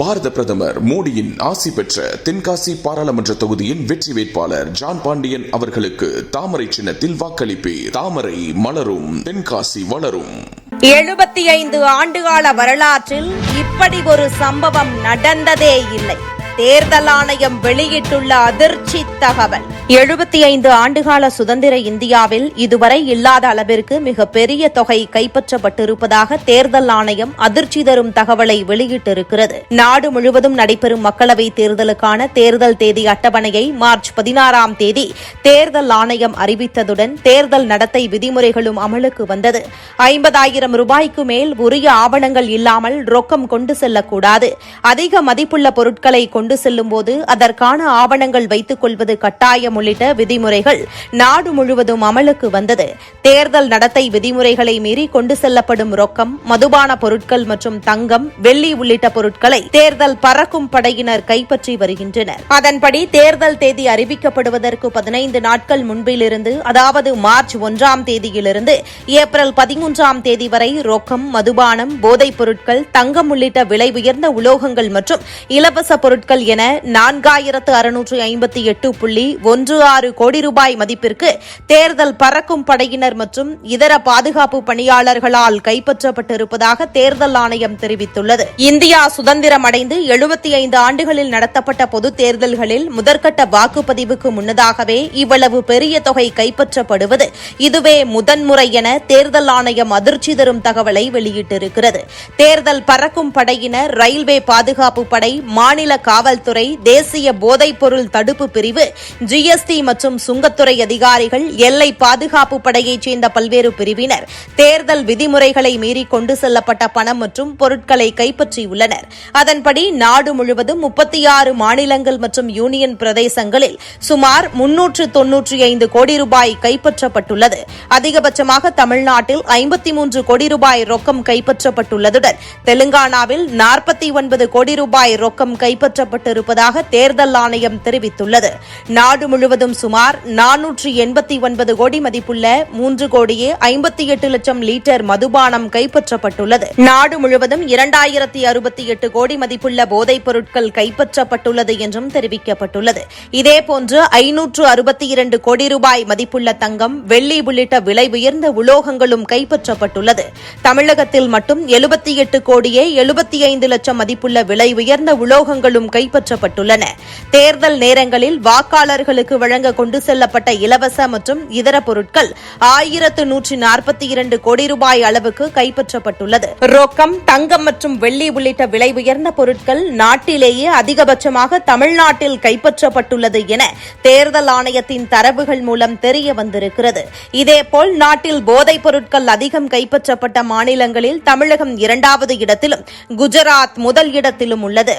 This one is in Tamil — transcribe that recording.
பாரத பிரதமர் மோடியின் ஆசி பெற்ற தென்காசி பாராளுமன்ற தொகுதியின் வெற்றி வேட்பாளர் ஜான் பாண்டியன் அவர்களுக்கு தாமரை சின்னத்தில் வாக்களிப்பீர். தாமரை மலரும் தென்காசி வளரும். எழுபத்தி ஐந்து ஆண்டுகால வரலாற்றில் இப்படி ஒரு சம்பவம் நடந்ததே இல்லை. தேர்தல் ஆணையம் வெளியிட்டுள்ள அதிர்ச்சி தகவல். எழுபத்தி ஐந்து ஆண்டுகால சுதந்திர இந்தியாவில் இதுவரை இல்லாத அளவிற்கு மிகப்பெரிய தொகை கைப்பற்றப்பட்டிருப்பதாக தேர்தல் ஆணையம் அதிர்ச்சி தரும் தகவலை வெளியிட்டிருக்கிறது. நாடு முழுவதும் நடைபெறும் மக்களவைத் தேர்தலுக்கான தேர்தல் தேதி அட்டவணையை மார்ச் பதினாறாம் தேதி தேர்தல் ஆணையம் அறிவித்ததுடன் தேர்தல் நடத்தை விதிமுறைகளும் அமலுக்கு வந்தது. ஐம்பதாயிரம் ரூபாய்க்கு மேல் உரிய ஆவணங்கள் இல்லாமல் ரொக்கம் கொண்டு செல்லக்கூடாது. அதிக மதிப்புள்ள பொருட்களை கொண்டு செல்லும்போது அதற்கான ஆவணங்கள் வைத்துக் கொள்வது கட்டாயம் உள்ளிட்ட விதிமுறைகள் நாடு முழுவதும் அமலுக்கு வந்தது. தேர்தல் நடத்தை விதிமுறைகளை மீறி கொண்டு செல்லப்படும் ரொக்கம் மதுபான பொருட்கள் மற்றும் தங்கம் வெள்ளி உள்ளிட்ட பொருட்களை தேர்தல் பறக்கும் படையினர் கைப்பற்றி வருகின்றனர். அதன்படி தேர்தல் தேதி அறிவிக்கப்படுவதற்கு பதினைந்து நாட்கள் முன்பிலிருந்து அதாவது மார்ச் ஒன்றாம் தேதியிலிருந்து ஏப்ரல் பதிமூன்றாம் தேதி வரை ரொக்கம் மதுபானம் போதைப் பொருட்கள் தங்கம் உள்ளிட்ட விலை உயர்ந்த உலோகங்கள் மற்றும் இலவச பொருட்கள் பொருட்கள் என நான்காயிரத்து அறுநூற்று ஐம்பத்தி எட்டு புள்ளி ஒன்று ஆறு கோடி ரூபாய் மதிப்பிற்கு தேர்தல் பறக்கும் படையினர் மற்றும் இதர பாதுகாப்பு பணியாளர்களால் கைப்பற்றப்பட்டிருப்பதாக தேர்தல் ஆணையம் தெரிவித்துள்ளது. இந்தியா சுதந்திரம் அடைந்து எழுபத்தி ஐந்து ஆண்டுகளில் நடத்தப்பட்ட பொதுத் தேர்தல்களில் முதற்கட்ட வாக்குப்பதிவுக்கு முன்னதாகவே இவ்வளவு பெரிய தொகை கைப்பற்றப்படுவது இதுவே முதன்முறை என தேர்தல் ஆணையம் அதிர்ச்சி தரும் தகவலை வெளியிட்டிருக்கிறது. தேர்தல் பறக்கும் படையினர் ரயில்வே பாதுகாப்பு படை மாநில காவல்துறை தேசிய போதைப்பொருள் தடுப்பு பிரிவு ஜிஎஸ்டி மற்றும் சுங்கத்துறை அதிகாரிகள் எல்லை பாதுகாப்பு படையைச் சேர்ந்த பல்வேறு பிரிவினர் தேர்தல் விதிமுறைகளை மீறி கொண்டு செல்லப்பட்ட பணம் மற்றும் பொருட்களை கைப்பற்றியுள்ளனர். அதன்படி நாடு முழுவதும் முப்பத்தி ஆறு மாநிலங்கள் மற்றும் யூனியன் பிரதேசங்களில் சுமார் முன்னூற்று தொன்னூற்றி ஐந்து கோடி ரூபாய் கைப்பற்றப்பட்டுள்ளது. அதிகபட்சமாக தமிழ்நாட்டில் ஐம்பத்தி மூன்று கோடி ரூபாய் ரொக்கம் கைப்பற்றப்பட்டுள்ளதுடன் தெலுங்கானாவில் நாற்பத்தி ஒன்பது கோடி ரூபாய் ரொக்கம் கைப்பற்றப்பட்டிருப்பதாக தேர்தல் ஆணையம் தெரிவித்துள்ளது. நாடு முழுவதும் சுமார் நானூற்று எண்பத்தி ஒன்பது கோடி மதிப்புள்ள மூன்று கோடியே ஐம்பத்தி எட்டு லட்சம் லிட்டர் மதுபானம் கைப்பற்றப்பட்டுள்ளது. நாடு முழுவதும் இரண்டாயிரத்தி அறுபத்தி எட்டு கோடி மதிப்புள்ள போதைப் பொருட்கள் கைப்பற்றப்பட்டுள்ளது என்றும் தெரிவிக்கப்பட்டுள்ளது. இதேபோன்று ஐநூற்று அறுபத்தி இரண்டு கோடி ரூபாய் மதிப்புள்ள தங்கம் வெள்ளி உள்ளிட்ட விலை உயர்ந்த உலோகங்களும் கைப்பற்றப்பட்டுள்ளது. தமிழகத்தில் மட்டும் எழுபத்தி எட்டு கோடியே எழுபத்தி ஐந்து லட்சம் மதிப்புள்ள விலை உயர்ந்த உலோகங்களும் கைப்பற்றப்பட்டுள்ளன. தேர்தல் நேரங்களில் வாக்காளர்களுக்கு வழங்க கொண்டு செல்லப்பட்ட இலவச மற்றும் இதர பொருட்கள் ஆயிரத்து நூற்றி நாற்பத்தி இரண்டு கோடி ரூபாய் அளவுக்கு கைப்பற்றப்பட்டுள்ளது. ரொக்கம் தங்கம் மற்றும் வெள்ளி உள்ளிட்ட விலை உயர்ந்த பொருட்கள் நாட்டிலேயே அதிகபட்சமாக தமிழ்நாட்டில் கைப்பற்றப்பட்டுள்ளது என தேர்தல் ஆணையத்தின் தரவுகள் மூலம் தெரிய வந்திருக்கிறது. இதேபோல் நாட்டில் போதைப் பொருட்கள் அதிகம் கைப்பற்றப்பட்ட மாநிலங்களில் தமிழகம் இரண்டாவது இடத்திலும் குஜராத் முதல் இடத்திலும் உள்ளது.